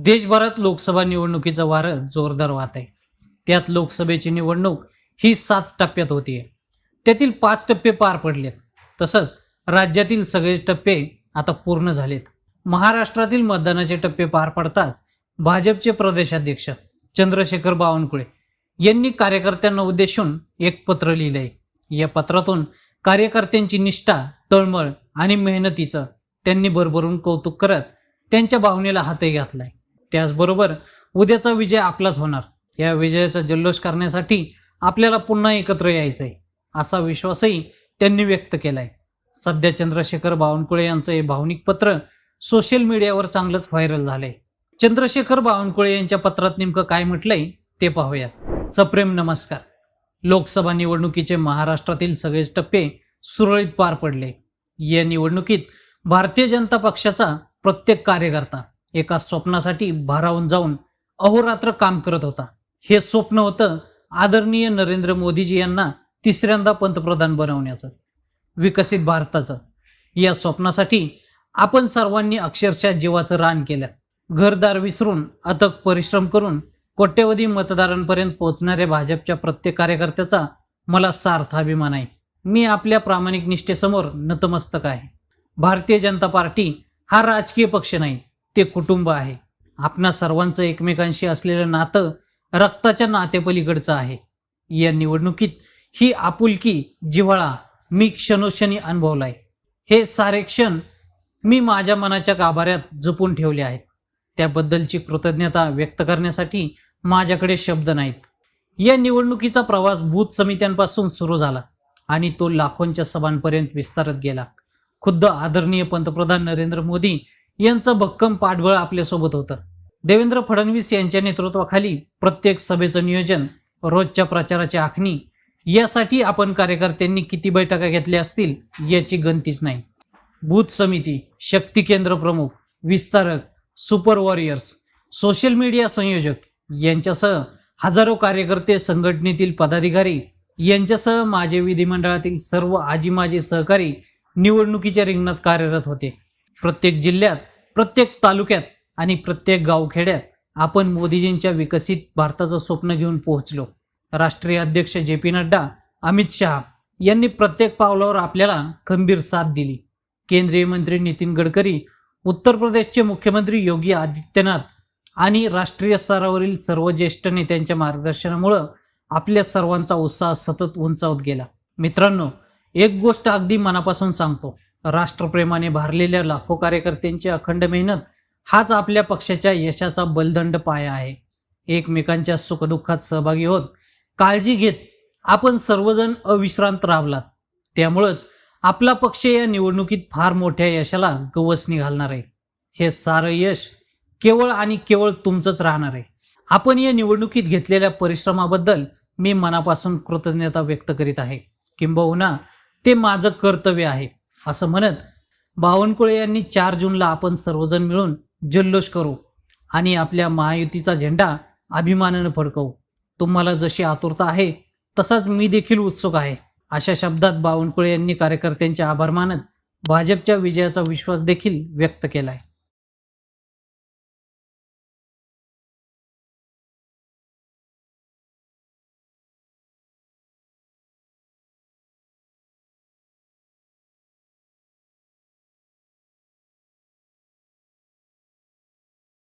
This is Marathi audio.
देशभरात लोकसभा निवडणुकीचा वारं जोरदार वाहत आहे. त्यात लोकसभेची निवडणूक ही सात टप्प्यात होतीये त्यातील पाच टप्पे पार पडलेत. तसंच राज्यातील सगळेच टप्पे आता पूर्ण झालेत. महाराष्ट्रातील मतदानाचे टप्पे पार पडताच भाजपचे प्रदेशाध्यक्ष चंद्रशेखर बावनकुळे यांनी कार्यकर्त्यांना उद्देशून एक पत्र लिहिलंय. या पत्रातून कार्यकर्त्यांची निष्ठा तळमळ आणि मेहनतीचं त्यांनी भरभरून कौतुक करत त्यांच्या भावनेला हातही घातलाय. त्याचबरोबर उद्याचा विजय आपलाच होणार. या विजयाचा जल्लोष करण्यासाठी आपल्याला पुन्हा एकत्र यायचं आहे असा विश्वासही त्यांनी व्यक्त केला आहे सध्या चंद्रशेखर बावनकुळे यांचं हे भावनिक पत्र सोशल मीडियावर चांगलंच व्हायरल झालंय. चंद्रशेखर बावनकुळे यांच्या पत्रात नेमकं काय म्हटलंय ते पाहूयात. सप्रेम नमस्कार. लोकसभा निवडणुकीचे महाराष्ट्रातील सगळेच टप्पे सुरळीत पार पडले. या निवडणुकीत भारतीय जनता पक्षाचा प्रत्येक कार्यकर्ता एका स्वप्नासाठी भारावून जाऊन अहोरात्र काम करत होता. हे स्वप्न होतं आदरणीय नरेंद्र मोदीजी यांना तिसऱ्यांदा पंतप्रधान बनवण्याचं विकसित भारताचं. या स्वप्नासाठी आपण सर्वांनी अक्षरशः जीवाचं रान केलं. घरदार विसरून अथक परिश्रम करून कोट्यवधी मतदारांपर्यंत पोहोचणाऱ्या भाजपच्या प्रत्येक कार्यकर्त्याचा मला सार्थ अभिमान आहे. मी आपल्या प्रामाणिक निष्ठेसमोर नतमस्तक आहे. भारतीय जनता पार्टी हा राजकीय पक्ष नाही ते कुटुंब आहे. आपणा सर्वांचं एकमेकांशी असलेलं नातं रक्ताच्या नातेपलीकडचं आहे. या निवडणुकीत ही आपुलकी जिव्हाळा मी क्षणोक्षणी अनुभवलाय. हे सारे क्षण मी माझ्या मनाच्या गाभाऱ्यात जपून ठेवले आहेत. त्याबद्दलची कृतज्ञता व्यक्त करण्यासाठी माझ्याकडे शब्द नाहीत. या निवडणुकीचा प्रवास बूथ समित्यांपासून सुरू झाला आणि तो लाखोंच्या सभांपर्यंत विस्तारत गेला. खुद्द आदरणीय पंतप्रधान नरेंद्र मोदी यांचं भक्कम पाठबळ आपल्यासोबत होतं. देवेंद्र फडणवीस यांच्या नेतृत्वाखाली प्रत्येक सभेचं नियोजन रोजच्या प्रचाराची आखणी यासाठी आपण कार्यकर्त्यांनी किती बैठका घेतल्या असतील याची गणतीच नाही. बूथ समिती शक्ती केंद्र प्रमुख विस्तारक सुपर वॉरियर्स सोशल मीडिया संयोजक यांच्यासह हजारो कार्यकर्ते संघटनेतील पदाधिकारी यांच्यासह माझे विधिमंडळातील सर्व आजी माजी सहकारी निवडणुकीच्या रिंगणात कार्यरत होते. प्रत्येक जिल्ह्यात प्रत्येक तालुक्यात आणि प्रत्येक गावखेड्यात आपण मोदीजींच्या विकसित भारताचं स्वप्न घेऊन पोहोचलो. राष्ट्रीय अध्यक्ष जे पी नड्डा अमित शहा यांनी प्रत्येक पावलावर आपल्याला खंबीर साथ दिली. केंद्रीय मंत्री नितीन गडकरी उत्तर प्रदेशचे मुख्यमंत्री योगी आदित्यनाथ आणि राष्ट्रीय स्तरावरील सर्व ज्येष्ठ नेत्यांच्या मार्गदर्शनामुळं आपल्या सर्वांचा उत्साह सतत उंचावत गेला. मित्रांनो एक गोष्ट अगदी मनापासून सांगतो. राष्ट्रप्रेमाने भारलेल्या लाखो कार्यकर्त्यांची अखंड मेहनत हाच आपल्या पक्षाच्या यशाचा बलदंड पाया आहे. एकमेकांच्या सुखदुःखात सहभागी होत काळजी घेत आपण सर्वजण अविश्रांत राबलात. त्यामुळंच आपला पक्ष या निवडणुकीत फार मोठ्या यशाला गवसणी घालणार आहे. हे सारं यश केवळ आणि केवळ तुमचंच राहणार आहे. आपण या निवडणुकीत घेतलेल्या परिश्रमाबद्दल मी मनापासून कृतज्ञता व्यक्त करीत आहे. किंबहुना ते माझं कर्तव्य आहे. असं म्हणत बावनकुळे यांनी चार जूनला आपण सर्वजण मिळून जल्लोष करू आणि आपल्या महायुतीचा झेंडा अभिमानानं फडकवू. तुम्हाला जशी आतुरता आहे तसाच मी देखील उत्सुक आहे. अशा शब्दात बावनकुळे यांनी कार्यकर्त्यांचे आभार मानत भाजपच्या विजयाचा विश्वास देखील व्यक्त केला आहे